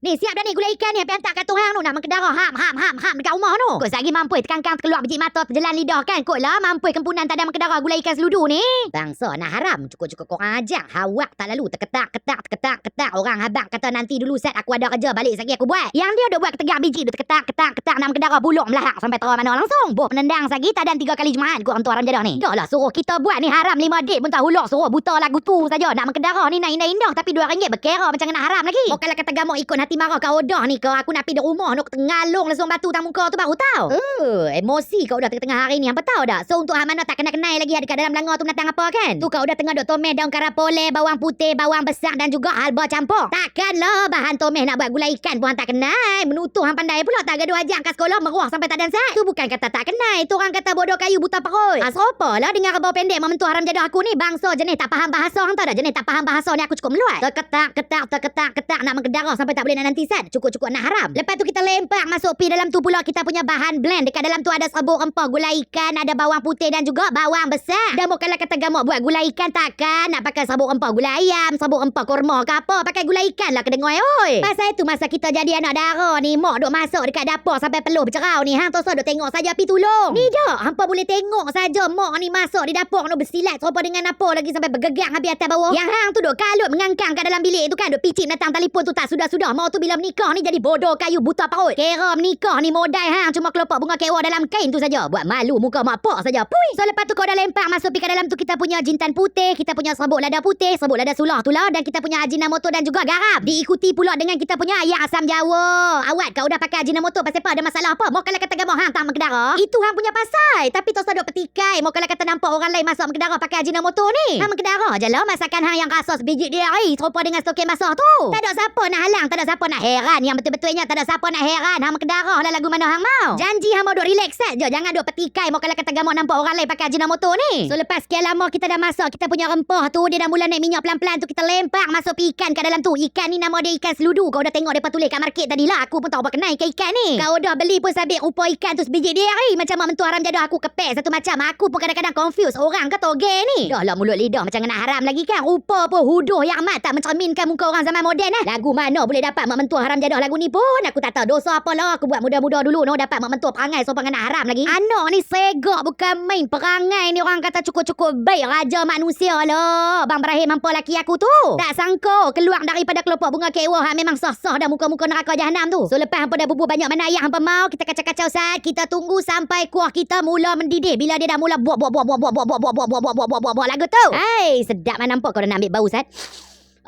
Ni siap dah ni gulai ikan ni. Apa hantar kat Tuhan tu? Nak mengkedara ham ham ham ham. Dekat rumah tu. Kau lagi mampu Tekangkang keluar biji mata Terjelan lidah kan. Kau lah mampu Kempunan tak ada mengkedara gulai ikan seludu ni. Bangsa nak haram. Cukup-cukup korang ajak. Hawak tak lalu. Terketak ketak Terketak ketak. Orang habak kata nanti dulu set Aku ada kerja balik Sekali aku buat. Yang dia dah buat ketegak biji tu Terketak ketak ketak. Nak mengkedara buluk melahak Sampai terang mana langsung. Boh penendang sagi Tak ada tiga kali jemaat Kau orang tu haram jadah ni. Dah lah suruh kita buat ni Haram. Lima dik pun tak huluk Suruh buta lagu tu saja. Nak mengkedara ni nak indah-indah Tapi dua ringgit berkira Macam nak haram lagi. Kau kalau kata gamuk ikut hati marah kau dah ni kau Aku nak pergi rumah Nak tengalung langsung batu tang muka tu baru tahu. Uh, emosi kau dah tengah hari ni Apa tahu dah. So untuk Hamana tak kenal-kenal lagi Dekat dalam langgar tu menatang apa kan? Tu kau dah tengah duk tomeh daun karapole Bawang putih Bawang besar Dan juga halba campur. Takkanlah bahan tomeh nak buat gulai ikan pun hang tak kenal. Menutuh hang pandai pula Tak gaduh ajak kat sekolah Meruah sampai tak dan sat. Tu bukan kata tak kenal Itu orang kata bodoh kayu buta perut. Asropa lah dengar rebau pendek Mementuh haram jadah aku ni. Bangsa jenis tak faham bahasa Hang tahu dah jenis tak faham bahasa ni Aku cukup meluat Terketak ketak terketak ketak Nak mengkedara sampai tak boleh nak nanti sat Cukup-cukup nak haram. Lepas tu kita lempak Masuk pi dalam tu pula. Kita punya bahan blend. Dekat dalam tu ada serbuk rempah Gulai ikan Ada bawang putih dan juga bawang besar. Dan kalau kata gamuk buat gulai ikan takkan. Nak pakai serbuk rempah gulai ayam Serbuk rempah kurma ke apa Pakai gulai ikan lah kedengar oi. Pasal itu masa kita jadi anak dara ni Mak duk masuk dekat dapur Sampai peluh bercerau ni Hang tu so duk tengok saja pi tolong Ni dak Hampa boleh tengok saja Mak ni masuk di dapur tu bersilat Serupa dengan apa lagi Sampai bergegang habis atas bawah. Yang hang tu duk kalut mengangkang kat dalam bilik tu kan Duk picit datang telefon tu tak sudah-sudah. Mau tu bila menikah ni jadi bodoh kayu buta parut Kira menikah ni modai hang Cuma kelopak bunga kewa dalam kain tu saja. Buat malu muka mak pak saja. Pui! So lepas tu kau dah lempak Masuk pi kat dalam tu Kita punya jintan putih Kita punya serbuk lada putih Serbuk lada sulah tu lah Dan kita punya ajinamoto dan juga garam Diikuti pula dengan kita punya ayam asam jawa. Awak kau dah pakai ajinamoto Pasal apa? Ada masalah apa? Mau kalau kata gamau hang tak mengkedara Itu hang punya pasal. Tapi tu saduk petikai. Mau kalau kata nampak orang lain masuk mengkedara Pakai ajinamoto ni. Hang mengkedara je lah. Masakan hang yang rasa sebiji dia hari Serupa dengan stokin basah tu. Tak ada siapa nak halang Tak ada siapa nak heran? Yang betul-betulnya tak ada siapa nak heran. Hang mengkedara lah lagu mana hang mau. Janji hang mau duk relax set je. Jangan duk petikai Mau kalau kata gamau nampak orang lain Pakai ajinamoto ni. So lepas sekian lama kita dah masak Kita punya rempah tu Dia dah mula naik minyak pelan-pelan tu Kita lempak masuk ikan kat dalam tu. Ikan ni nama dia ikan seludu. Kau dah tengok dia tulis kat market tadi lah. Aku pun tahu apa kenal ikan-ikan ni. Kau dah beli pun sabit rupa ikan tu sebiji dia hari. Macam mak mentua haram jaduh aku kepek satu macam. Aku pun kadang-kadang confuse Orang ke toge ni? Dah lah mulut lidah macam kena haram lagi kan. Rupa pun huduh yang amat Tak mencerminkan muka orang zaman moden lah Lagu mana boleh dapat mak mentua haram jaduh lagu ni pun Aku tak tahu dosa apa lah Aku buat muda-muda dulu no Dapat mak mentua perangai So pengen haram lagi Anak ni segak bukan main Perangai ni orang kata cukup-cukup baik Raja manusia lah Bang Ibrahim mampu laki aku tu Tak sangka Keluar daripada kelopak bunga kewa Hak memang sah-sah dah muka-muka neraka jahanam tu So lepas hampa dah bubuh banyak mana ayah hampa mau Kita kacau-kacau saat Kita tunggu sampai kuah kita mula mendidih Bila dia dah mula buat buat buat buat buat buat buat buat buat buat buat buat buat lagu tu Hai sedap mana nampak kau dah nak ambil bau Sat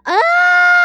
Ah,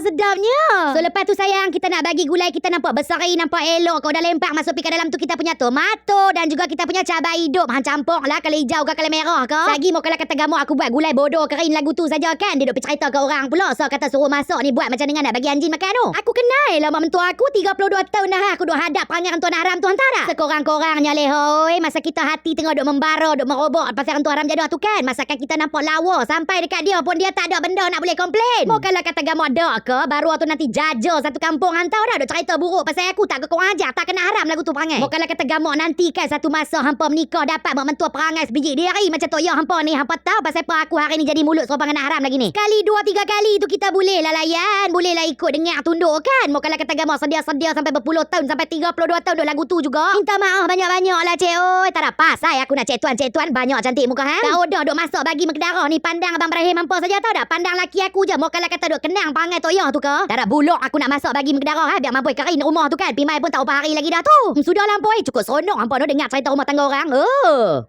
sedapnya. So lepas tu sayang kita nak bagi gulai kita nampak besari, nampak elok. Kau dah lempak masuk pi ke dalam tu kita punya tomato dan juga kita punya cabai hidup. Hang campur lah kalau hijau ke kalau merah ke. Lagi mau kalau kata gamu aku buat gulai bodoh kering lagu tu saja kan. Dia duk cerita ke orang pula. So kata suruh masuk ni buat macam dengan nak bagi anjing makan tu. Aku kenal lah mak mentua aku 32 tahun dah aku duk hadap perangai tuan haram tu hantar tak? Sekorang-korangnya leh hoi. Masa kita hati tengah duk membara, duk merobok pasal tuan haram jaduh tu kan. Masakan kita nampak lawa sampai dekat dia pun dia tak ada benda nak boleh komplain. Mau kalau kata gamu ada ke baru tu nanti jaja satu kampung hantau dah duk cerita buruk pasal aku tak ke korang ajar tak kena haram lagu tu perangai. Mau kalau kata gamu nanti kan satu masa hampa menikah dapat mak mentua perangai sebiji diri macam tu ya hampa ni hampa tahu pasal apa aku hari ni jadi mulut serupa dengan haram lagi ni. Kali dua tiga kali tu kita boleh lah layan, boleh lah ikut dengar tunduk kan. Mau kalau kata gamu sedia-sedia sampai berpuluh tahun sampai 32 tahun duk lagu tu juga. Minta maaf banyak-banyak lah cik oi. Tak ada pasal aku nak cik tuan cik tuan banyak cantik muka hang. Kau dah duk masuk bagi mengkedarah ni pandang abang Ibrahim hampa saja tahu dah pandang laki aku je. Mau kalau kata duk kenang perangai tu ya tu ke. Tak ada buluk aku nak masuk bagi mengkedarah ha? biar mampu kering rumah tu kan. Pimai pun tak apa hari lagi dah tu. Hmm, Sudah lah boy cukup seronok hampa no dengar cerita rumah tangga orang. Oh.